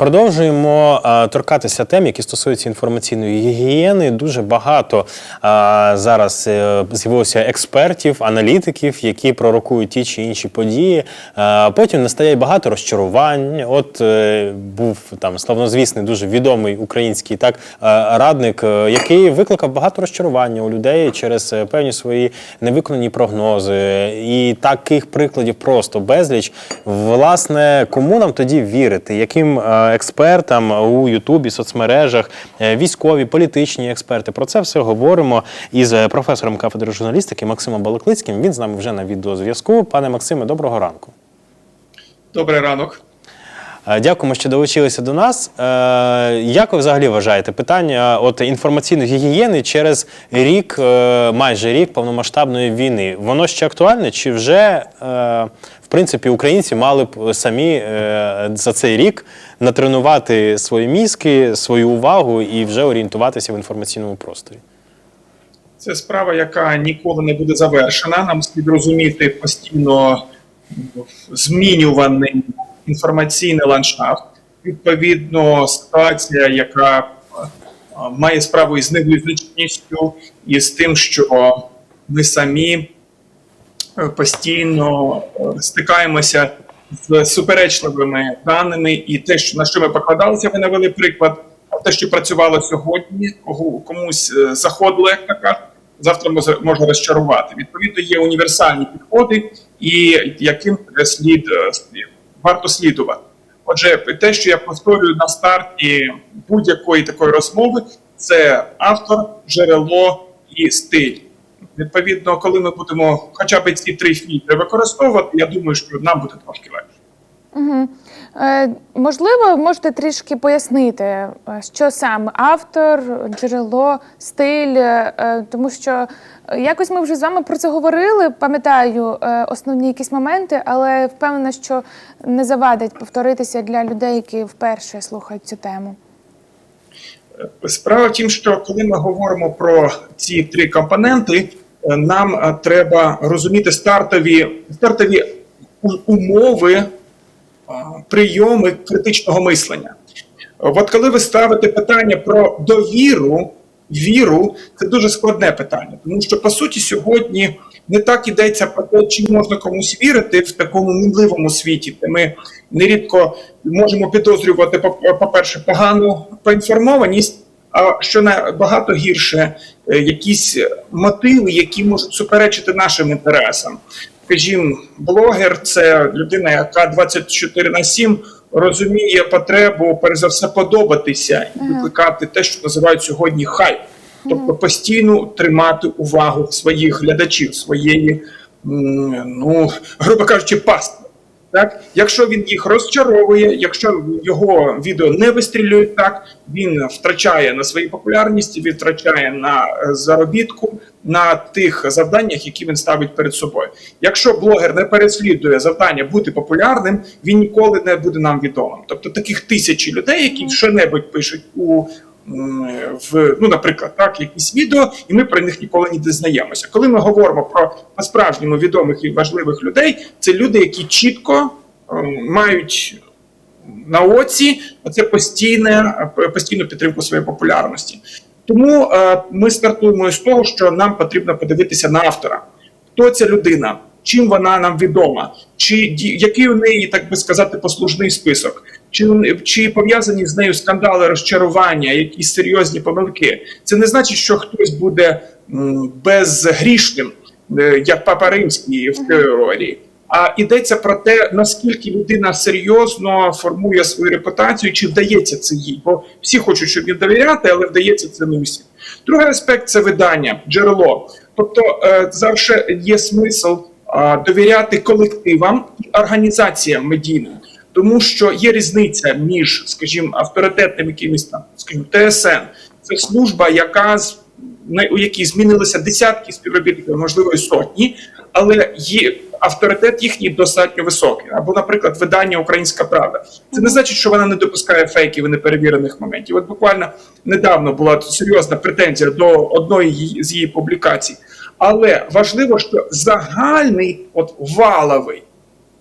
Продовжуємо торкатися тем, які стосуються інформаційної гігієни. Дуже багато зараз е, з'явилося експертів, аналітиків, які пророкують ті чи інші події. Потім настає багато розчарувань. От е, був там славнозвісний, дуже відомий український так е, радник, е, який викликав багато розчарування у людей через певні свої невиконані прогнози. І таких прикладів просто безліч. Власне, кому нам тоді вірити? Яким експертам у Ютубі, соцмережах, е, військові, політичні експерти? Про це все говоримо із е, професором кафедри журналістики Максимом Балаклицьким. Він з нами вже на відеозв'язку. Пане Максиме, доброго ранку. Добрий ранок. Е, Дякуємо, що долучилися до нас. Е, Як ви взагалі вважаєте питання от інформаційної гігієни через рік, е, майже рік повномасштабної війни? Воно ще актуальне? Чи вже е, в принципі українці мали б самі е, за цей рік натренувати свої мізки, свою увагу і вже орієнтуватися в інформаційному просторі? Це справа, яка ніколи не буде завершена. Нам слід розуміти постійно змінюваний інформаційний ландшафт. Відповідно, ситуація, яка е, має справу із невизначеністю, і з тим, що ми самі е, постійно е, стикаємося з суперечливими даними, і те, що на що ми покладалися, ви навели приклад. А те, що працювало сьогодні, комусь заходило, як то завтра може, розчарувати. Відповідно, є універсальні підходи, і яким слід е, варто слідувати. Отже, те, що я повторюю на старті будь-якої такої розмови, це автор, джерело і стиль. Відповідно, коли ми будемо хоча б ці три фільтри використовувати, я думаю, що нам буде трошки легше. Угу. Е, можливо, можете трішки пояснити, е, що саме автор, джерело, стиль, е, тому що якось ми вже з вами про це говорили. Пам'ятаю основні якісь моменти, але впевнена, що не завадить повторитися для людей, які вперше слухають цю тему. Справа в тім, що коли ми говоримо про ці три компоненти, нам треба розуміти стартові, стартові умови, прийоми критичного мислення. От коли ви ставите питання про довіру, віру, це дуже складне питання, тому що по суті сьогодні не так ідеться про те, чи можна комусь вірити в такому мінливому світі, де ми нерідко можемо підозрювати, по- по-перше, погану поінформованість, а що набагато гірше, е, якісь мотиви, які можуть суперечити нашим інтересам. Скажімо, блогер це людина, яка 24 на 7 розуміє потребу, перш за все, подобатися і викликати те, що називають сьогодні хайп. Тобто постійно тримати увагу своїх глядачів, своєї, ну, грубо кажучи, пастви. Так, якщо він їх розчаровує, якщо його відео не вистрілює так, він втрачає на своїй популярності, він втрачає на е, заробітку, на тих завданнях, які він ставить перед собою. Якщо блогер не переслідує завдання бути популярним, він ніколи не буде нам відомим. Тобто таких тисячі людей, які що-небудь пишуть у в ну, наприклад, так, якісь відео, і ми про них ніколи не дізнаємося. Коли ми говоримо про по-справжньому відомих і важливих людей, це люди, які чітко ем, мають на оці оце постійне е, постійну підтримку своєї популярності. Тому е, ми стартуємо з того, що нам потрібно подивитися на автора. Хто ця людина? Чим вона нам відома? Чи ді- який у неї, так би сказати, послужний список? Чи, чи пов'язані з нею скандали, розчарування, якісь серйозні помилки? Це не значить, що хтось буде безгрішним, е, як Папа Римський в теорії. А йдеться про те, наскільки людина серйозно формує свою репутацію, чи вдається це їй. Бо всі хочуть, щоб їм довіряти, але вдається це не усім. Другий аспект це видання, джерело. Тобто е, завжди є смисл довіряти колективам і організаціям медійним. Тому що є різниця між, скажімо, авторитетним якимось там, скажімо, ТСН. Це служба, яка у якій змінилися десятки співробітників, можливо, і сотні, але є авторитет їхній достатньо високий. Або, наприклад, видання Українська Правда. Це не значить, що вона не допускає фейків і неперевірених моментів. От буквально недавно була серйозна претензія до одної з її публікацій. Але важливо, що загальний, от валовий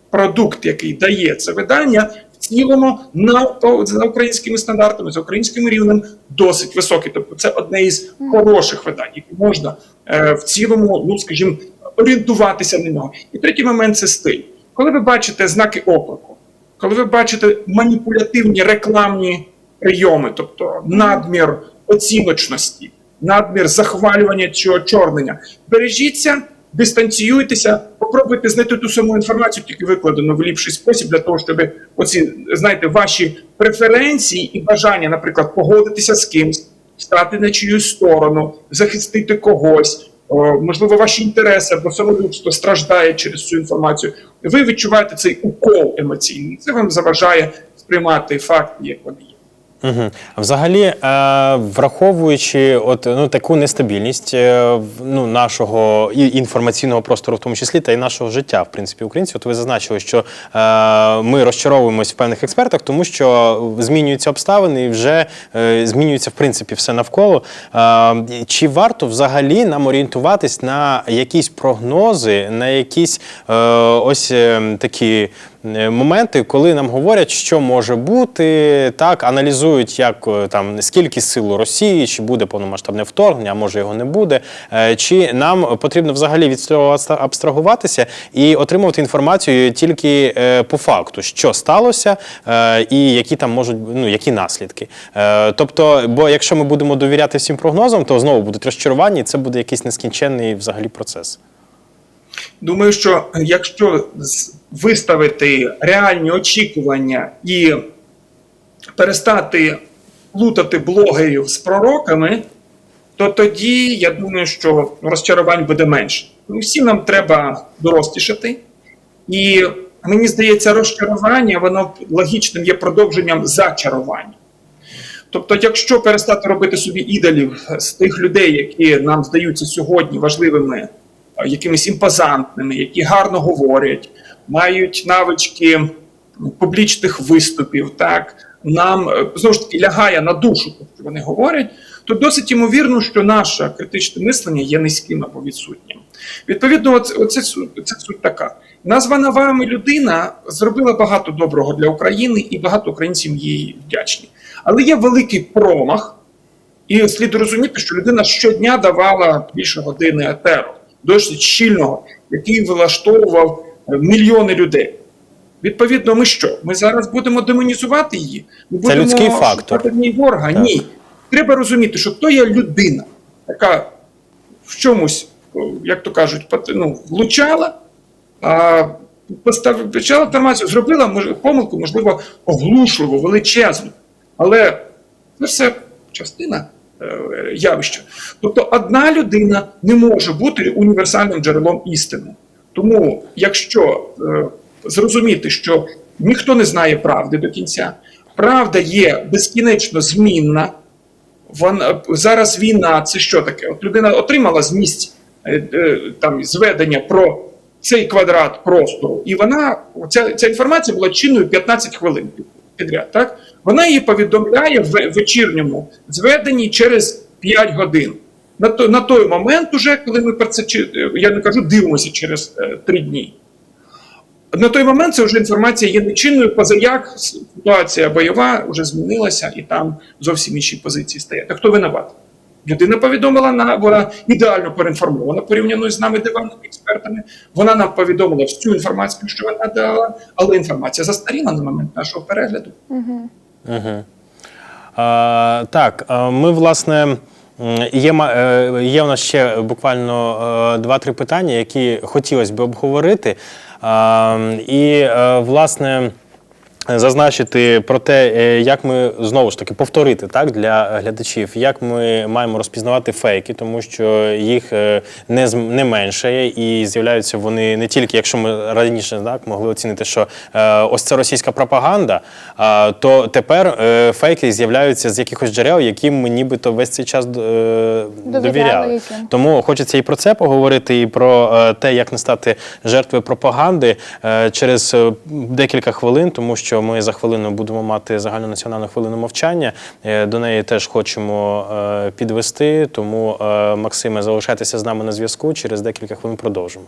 продукт, який дає це видання, в цілому на, за українськими стандартами, за українським рівнем досить високий. Тобто це одне із хороших видань, які можна е, в цілому, ну скажімо, орієнтуватися на нього. І третій момент це стиль. Коли ви бачите знаки оклику, коли ви бачите маніпулятивні рекламні прийоми, тобто надмір оціночності, надмір захвалювання чи очорнення, бережіться, дистанціюйтеся, попробуйте знайти ту саму інформацію, тільки викладену в ліпший спосіб для того, щоб оці знаєте, ваші преференції і бажання, наприклад, погодитися з кимсь, стати на чиюсь сторону, захистити когось. Можливо, ваші інтереси або самолюбство страждає через цю інформацію. Ви відчуваєте цей укол емоційний. Це вам заважає сприймати факти, як вони. Угу. Взагалі, е, враховуючи от ну таку нестабільність е, ну, нашого і інформаційного простору, в тому числі, та й нашого життя, в принципі, українців, от ви зазначили, що е, ми розчаровуємось в певних експертах, тому що змінюються обставини і вже змінюється в принципі все навколо. Чи варто взагалі нам орієнтуватись на якісь прогнози, на якісь ось такі моменти, коли нам говорять, що може бути, так аналізують, як е, там скільки сил у Росії, чи буде повномасштабне вторгнення, а може його не буде. Е, Чи нам потрібно взагалі від цього абстрагуватися і отримувати інформацію тільки е, по факту, що сталося, е, і які там можуть ну які наслідки. Е, Тобто, бо якщо ми будемо довіряти всім прогнозам, то знову будуть розчарування, і це буде якийсь нескінченний взагалі процес. Думаю, що якщо виставити реальні очікування і перестати плутати блогерів з пророками, то тоді я думаю, що розчарувань буде менше. Ну, Всім нам треба дорослішати. І мені здається, розчарування воно логічним є продовженням зачарування. Тобто, якщо перестати робити собі ідолів з тих людей, які нам здаються сьогодні важливими, якимись імпозантними, які гарно говорять, мають навички публічних виступів, так нам е, знову ж таки лягає на душу, що вони говорять, то досить ймовірно, що наше критичне мислення є низьким або відсутнім. Відповідно, оце, оце це суть така. Названа вами людина зробила багато доброго для України, і багато українців їй вдячні. Але є великий промах, і слід розуміти, що людина щодня давала більше години етеру, досить щільного, який влаштовував мільйони людей. Відповідно, ми що? Ми зараз будемо демонізувати її? Ми будемо людський фактор. ворога? Так. Ні. Треба розуміти, що то є людина, яка в чомусь, як то кажуть, ну, влучала, а постав- почала інформацію, зробила мож- помилку, можливо, оглушливу, величезну. Але це все частина е, явища. Тобто одна людина не може бути універсальним джерелом істини. Тому, якщо е, зрозуміти, що ніхто не знає правди до кінця, правда є безкінечно змінна. Вона зараз війна, це що таке? От людина отримала з місць е, е, там зведення про цей квадрат простору, і вона ця, ця інформація була чинною 15 хвилин підряд. Так вона її повідомляє в вечірньому зведенні через 5 годин. На той, на той момент, уже коли ми про це чи- я не кажу, дивимося через е, 3 дні. На той момент це вже інформація є нечинною, позаяк ситуація бойова вже змінилася, і там зовсім інші позиції стоять. А хто винуват? Людина повідомила на вона ідеально проінформована порівняно з нами диваними експертами. Вона нам повідомила всю інформацію, що вона дала, але інформація застаріла на момент нашого перегляду. Угу. А, так, ми, власне, є, е, є у нас ще буквально е, два-три питання, які хотілося б обговорити. І, е, власне, зазначити про те, е, як ми знову ж таки повторити так для глядачів, як ми маємо розпізнавати фейки, тому що їх е, не не менше, і з'являються вони не тільки, якщо ми раніше так могли оцінити, що е, ось це російська пропаганда, то тепер е, фейки з'являються з якихось джерел, яким ми нібито весь цей час е, Довіряли. Тому хочеться і про це поговорити, і про е, те, як не стати жертвою пропаганди е, через е, декілька хвилин, тому що ми за хвилину будемо мати загальнонаціональну хвилину мовчання. Е, до неї теж хочемо е, підвести. Тому, е, Максиме, залишайтеся з нами на зв'язку. Через декілька хвилин продовжимо.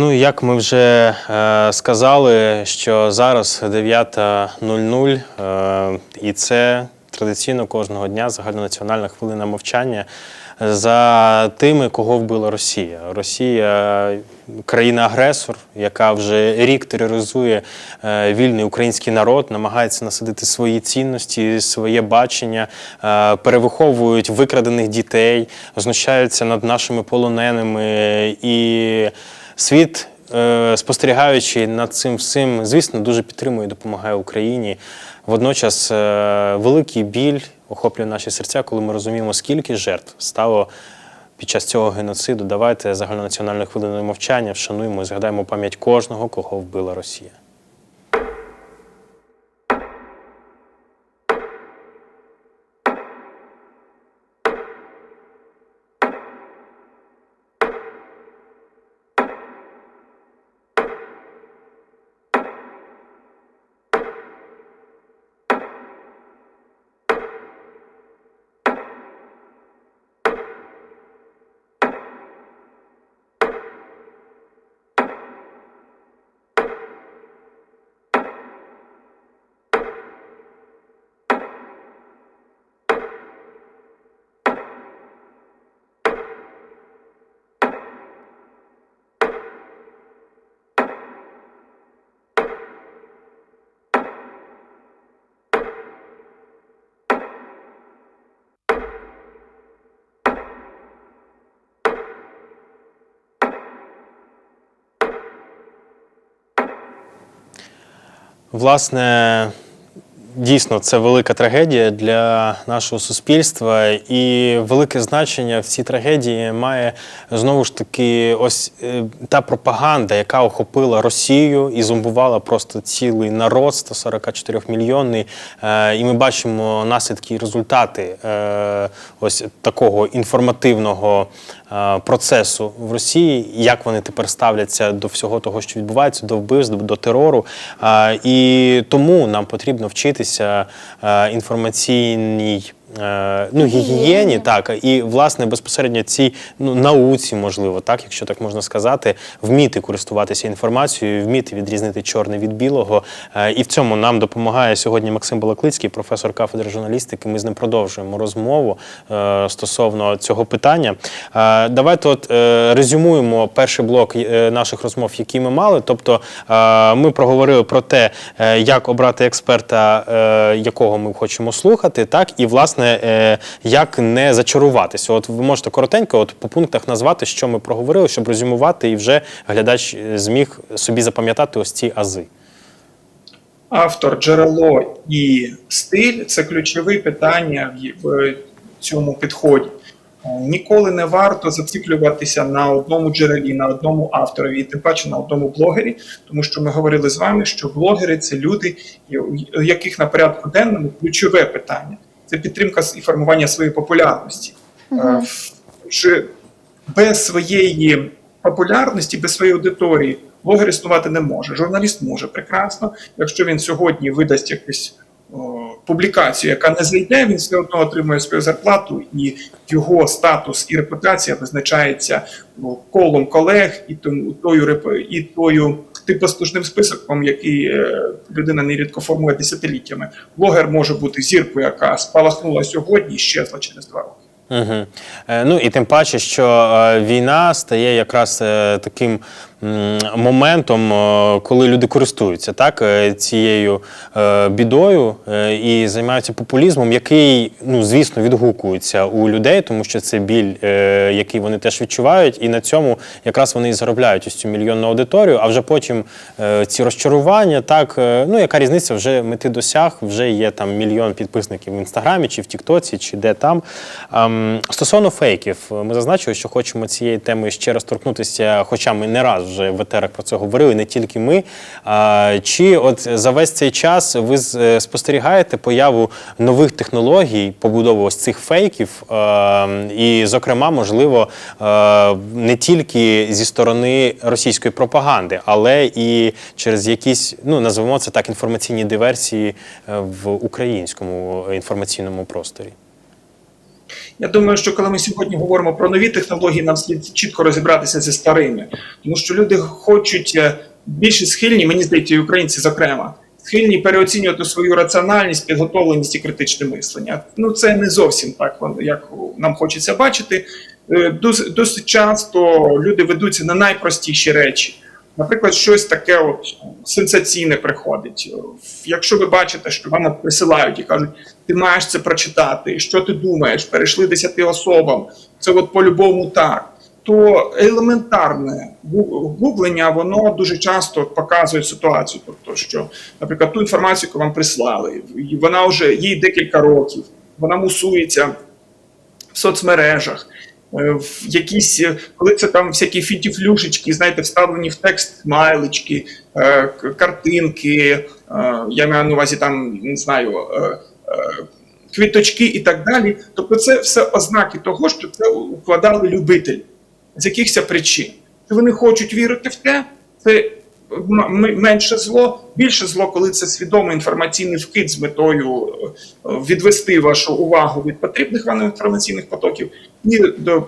Ну, як ми вже е, сказали, що зараз 9.00, е, і це традиційно кожного дня загальнонаціональна хвилина мовчання за тими, кого вбила Росія. Росія країна-агресор, яка вже рік тероризує е, вільний український народ, намагається насадити свої цінності, своє бачення, е, перевиховують викрадених дітей, знущаються над нашими полоненими і світ. Е, Спостерігаючи над цим всім, звісно, дуже підтримує і допомагає Україні. Водночас е, великий біль охоплює наші серця, коли ми розуміємо, скільки жертв стало під час цього геноциду. Давайте загальнонаціональною хвилиною мовчання вшануємо і згадаємо пам'ять кожного, кого вбила Росія. Власне, дійсно, це велика трагедія для нашого суспільства, і велике значення в цій трагедії має знову ж таки ось е, та пропаганда, яка охопила Росію і зомбувала просто цілий народ 144 мільйонний. Е, І ми бачимо наслідки і результати е, ось такого інформативного процесу в Росії, як вони тепер ставляться до всього того, що відбувається, до вбивств, до терору. І тому нам потрібно вчитися е, інформаційній. Е, Ну, гігієні, так, і власне безпосередньо цій ну, науці, можливо, так, якщо так можна сказати, вміти користуватися інформацією, вміти відрізнити чорне від білого. Е, І в цьому нам допомагає сьогодні Максим Балаклицький, професор кафедри журналістики. Ми з ним продовжуємо розмову е, стосовно цього питання. Давайте от резюмуємо перший блок наших розмов, які ми мали. Тобто ми проговорили про те, як обрати експерта, якого ми хочемо слухати, так і власне е, як не зачаруватися. От ви можете коротенько, от по пунктах назвати, що ми проговорили, щоб резюмувати, і вже глядач е, зміг собі запам'ятати ось ці ази. Автор, джерело і стиль це ключові питання в- цьому підході. Ніколи не варто зациклюватися на одному джерелі, на одному авторові, і тим паче на одному блогері, тому що ми говорили з вами, що блогери це люди, у яких на порядку денному ключове питання це підтримка і формування своєї популярності. Е, Вже без своєї популярності, без своєї аудиторії блогер існувати не може. Журналіст може прекрасно. Якщо він сьогодні видасть якусь о, публікацію, яка не зайде, він все одно отримує свою зарплату, і його статус і репутація визначається о, колом колег і тою і тою тим послужним списком, який е, людина нерідко формує десятиліттями. Блогер може бути зіркою, яка спалахнула сьогодні і щезла через два роки. Угу. Ну і тим паче, що е, війна стає якраз таким моментом, е, коли люди користуються так, е, цією е, бідою і займаються популізмом, який, ну звісно, відгукується у людей, тому що це біль, який вони теж відчувають, і на цьому якраз вони і заробляють ось цю мільйонну аудиторію. А вже потім ці розчарування, так ну яка різниця, вже мети досяг, вже є там мільйон підписників в інстаграмі чи в Тіктоці, чи де там. Стосовно фейків, ми зазначили, що хочемо цієї теми ще раз торкнутися, хоча ми не раз вже в про це говорили, не тільки ми. А, Чи от за весь цей час ви е, спостерігаєте появу нових технологій побудови ось цих фейків? Е, І, зокрема, можливо, е, не тільки зі сторони російської пропаганди, але і через якісь, ну називаємо це так, інформаційні диверсії е, в українському інформаційному просторі. Я думаю, що коли ми сьогодні говоримо про нові технології, нам слід чітко розібратися зі старими, тому що люди хочуть е, більше схильні, мені здається, і українці зокрема, схильні переоцінювати свою раціональність, підготовленість і критичне мислення. Ну це не зовсім так, як нам хочеться бачити. Е, досить часто люди ведуться на найпростіші речі. Наприклад, щось таке от сенсаційне приходить. Якщо ви бачите, що вам присилають і кажуть, ти маєш це прочитати, що ти думаєш, перейшли десяти особам, це от по-любому так. То елементарне гуглення, воно дуже часто показує ситуацію. Тобто, що, наприклад, ту інформацію, яку вам прислали, вона вже їй декілька років, вона мусується в соцмережах. Е, В якісь, е, коли це там всякі фітіфлюшечки, знаєте, вставлені в текст смайлички, е, картинки, я маю на увазі там, не знаю, квіточки і так далі. Тобто, це все ознаки того, що це укладали любителі з якихось причин. Вони хочуть вірити в те, це менше зло, більше зло, коли це свідомий інформаційний вкид з метою е, відвести вашу увагу від потрібних вам інформаційних потоків і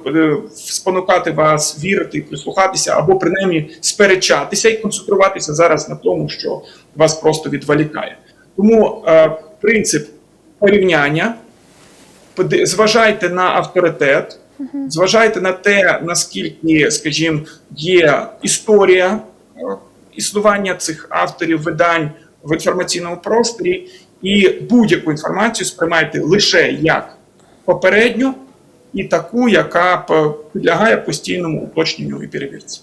е, спонукати вас вірити і прислухатися, або принаймні сперечатися і концентруватися зараз на тому, що вас просто відволікає. Тому е, принцип порівняння, зважайте на авторитет, зважайте на те, наскільки, скажімо, є історія е, існування цих авторів видань в інформаційному просторі, і будь-яку інформацію сприймайте лише як попередню і таку, яка підлягає постійному уточненню і перевірці.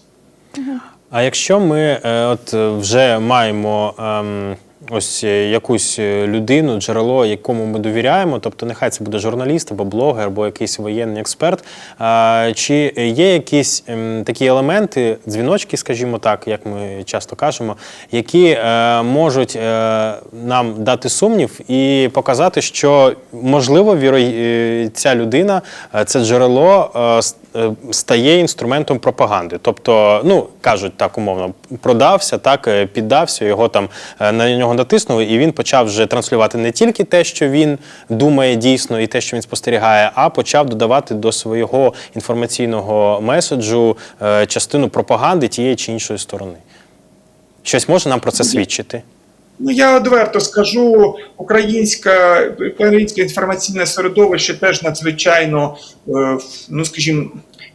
А якщо ми е, от е, вже маємо ем, ось е, якусь е, людину, джерело, якому ми довіряємо, тобто нехай це буде журналіст або блогер, або якийсь воєнний експерт, чи є якісь ем, такі елементи, дзвіночки, скажімо так, як ми часто кажемо, які е, можуть нам дати сумнів і показати, що можливо віро... ця людина, це джерело стає інструментом пропаганди. Тобто, ну кажуть так умовно, продався, так е, піддався, його там е, на нього натиснули, і він почав вже транслювати не тільки те, що він думає дійсно, і те, що він спостерігає, а почав додавати до свого інформаційного меседжу е, частину пропаганди тієї чи іншої сторони. Щось може нам про це свідчити? Ну я одверто скажу, українська українське інформаційне середовище теж надзвичайно, е, ну скажімо,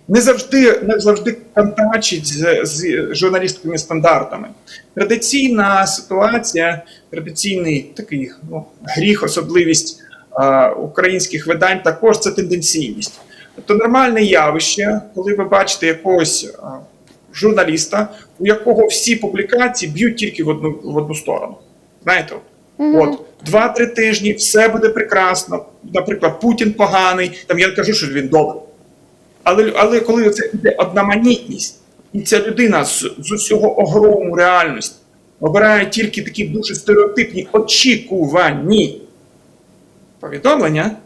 не завжди не завжди контачить з, з журналістськими стандартами. Традиційна ситуація, традиційний такий ну, гріх, особливість е, українських видань також це тенденційність. Тобто нормальне явище, коли ви бачите якогось журналіста, у якого всі публікації б'ють тільки в одну в одну сторону. Знаєте, от, от два-три тижні, все буде прекрасно. Наприклад, Путін поганий, там я не кажу, що він добрий. Але, але коли це йде одноманітність, і ця людина з, з усього огрому реальності обирає тільки такі дуже стереотипні очікувані повідомлення,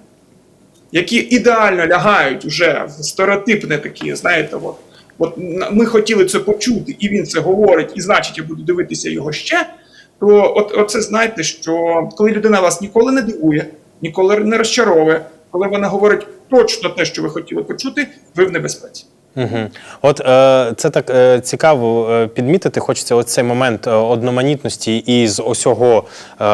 які ідеально лягають уже в стереотипне такі, знаєте, от, от ми хотіли це почути, і він це говорить, і значить, я буду дивитися його ще. То от, оце знаєте, що коли людина вас ніколи не дивує, ніколи не розчаровує, коли вона говорить точно те, що ви хотіли почути, ви в небезпеці. Угу. От е, це так е, цікаво е, підмітити. Хочеться оцей момент е, одноманітності і з усього е,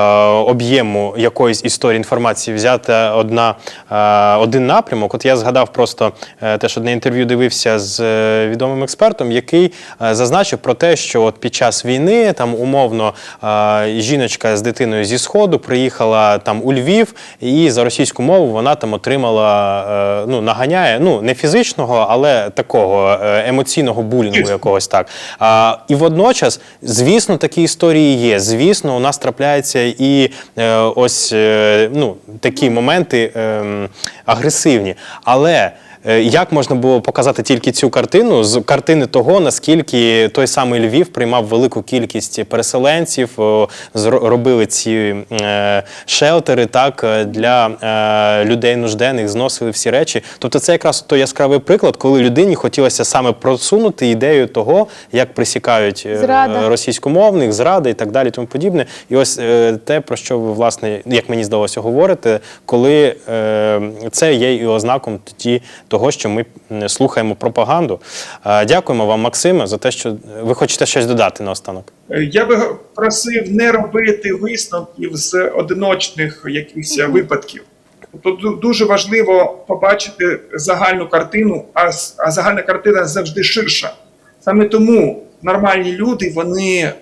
об'єму якоїсь історії інформації взяти одна, е, один напрямок. От я згадав просто е, теж одне інтерв'ю дивився з е, відомим експертом, який е, зазначив про те, що от під час війни там умовно е, жіночка з дитиною зі сходу приїхала там у Львів, і за російську мову вона там отримала е, ну наганяє, ну не фізичного, але такого е, емоційного булінгу якогось так. А, і водночас, звісно, такі історії є. Звісно, у нас трапляються і е, ось е, ну такі моменти е, агресивні. Але е, як можна було показати тільки цю картину з картини того, наскільки той самий Львів приймав велику кількість переселенців, о, зро- робили ці е, шелтери так для людей нужденних, зносили всі речі. Тобто, це якраз той яскравий приклад, коли людині хотілося саме просунути ідею того, як присікають е, Зрада. російськомовних, зради і так далі, тому подібне. І ось е, те, про що ви, власне, як мені здалося, говорите, коли е, це є і ознаком тоді того, що ми слухаємо пропаганду. Дякуємо вам, Максиме, за те, що ви хочете щось додати наостанок. Я би просив не робити висновків з одиночних якихось випадків. Тобто дуже важливо побачити загальну картину, а, а загальна картина завжди ширша. Саме тому нормальні люди вони е,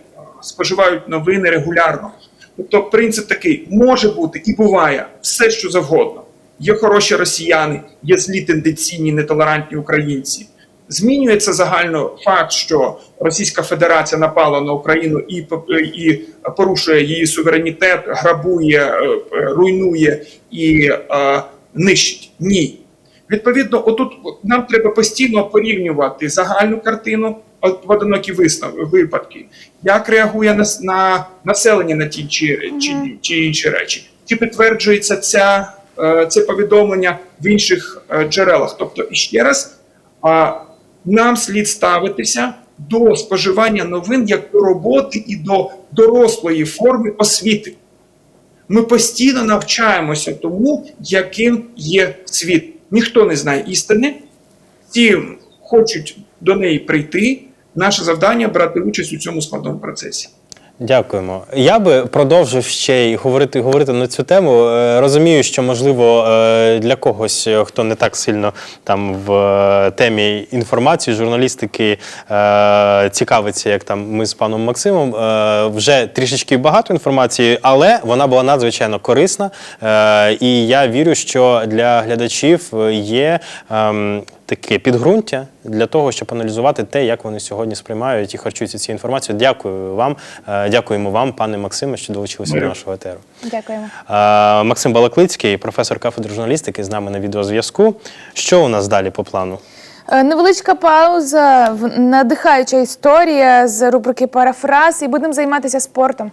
споживають новини регулярно. Тобто, принцип такий може бути і буває все, що завгодно. Є хороші росіяни, є злі тенденційні, нетолерантні українці. Змінюється загально факт, що Російська Федерація напала на Україну і, і порушує її суверенітет, грабує, е, е, руйнує і е, нищить. Ні. Відповідно, отут нам треба постійно порівнювати загальну картину, от поодинокі виснав, випадки, як реагує на, на населення на ті чи, чи, чи інші речі, чи підтверджується ця, е, це повідомлення в інших джерелах. Тобто, і ще раз, нам слід ставитися до споживання новин як до роботи і до дорослої форми освіти. Ми постійно навчаємося тому, яким є світ. Ніхто не знає істини, всі хочуть до неї прийти. Наше завдання брати участь у цьому складному процесі. Дякуємо. Я би продовжив ще й говорити, говорити на цю тему. Е, Розумію, що можливо е, для когось, е, хто не так сильно там в темі інформації, журналістики цікавиться, як там ми з паном Максимом. Вже трішечки багато інформації, але вона була надзвичайно корисна. І я вірю, що для глядачів є. Таке підґрунтя для того, щоб аналізувати те, як вони сьогодні сприймають і харчуються цією інформацією. Дякую вам, Е, дякуємо вам, пане Максиме, що долучилися до нашого етеру. Дякуємо. Е, Максим Балаклицький, професор кафедри журналістики, з нами на відеозв'язку. Що у нас далі по плану? Е, Невеличка пауза, надихаюча історія з рубрики Парафраз, і будемо займатися спортом.